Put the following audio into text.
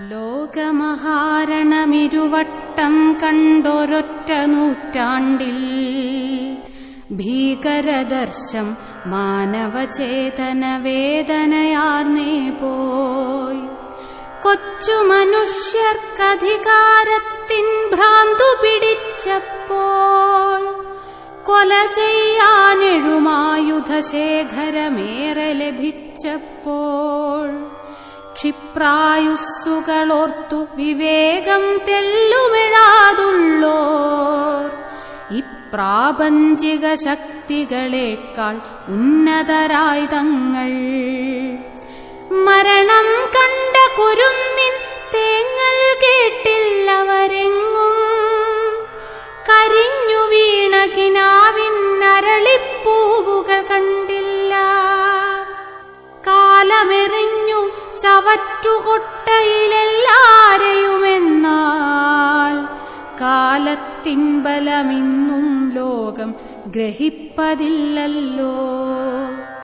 ലോകമഹാരണമിരുവട്ടം കണ്ടൊരൊറ്റ നൂറ്റാണ്ടിൽ ഭീകരദർശം മാനവചേതന വേദനയാർന്നേ പോയി. കൊച്ചു മനുഷ്യർക്കധികാരത്തിൻ ഭ്രാന്തു പിടിച്ചപ്പോൾ കൊല ചെയ്യാനെഴുമായുധശേഖരമേറെ ലഭിച്ചപ്പോൾ ക്ഷിപ്രായുസ്സുകളോർത്തു വിവേകം തെല്ലുമിഴാതുള്ളോർ. ഇപ്രാപഞ്ചിക ശക്തികളേക്കാൾ ഉന്നതരായി തങ്ങൾ. മരണം കണ്ട കുരുന്നിൻ തേങ്ങൽ കേട്ടില്ലവരെങ്ങും. കരിഞ്ഞു വീണ കിനാവിൻ നരളിപ്പൂവുകൾ കണ്ടില്ല. കാലമെറിഞ്ഞു ചവറ്റുകൊട്ടയിലെല്ലാരെയുമെന്നാൽ കാലത്തിൻ ബലമിന്നും ലോകം ഗ്രഹിപ്പതില്ലല്ലോ.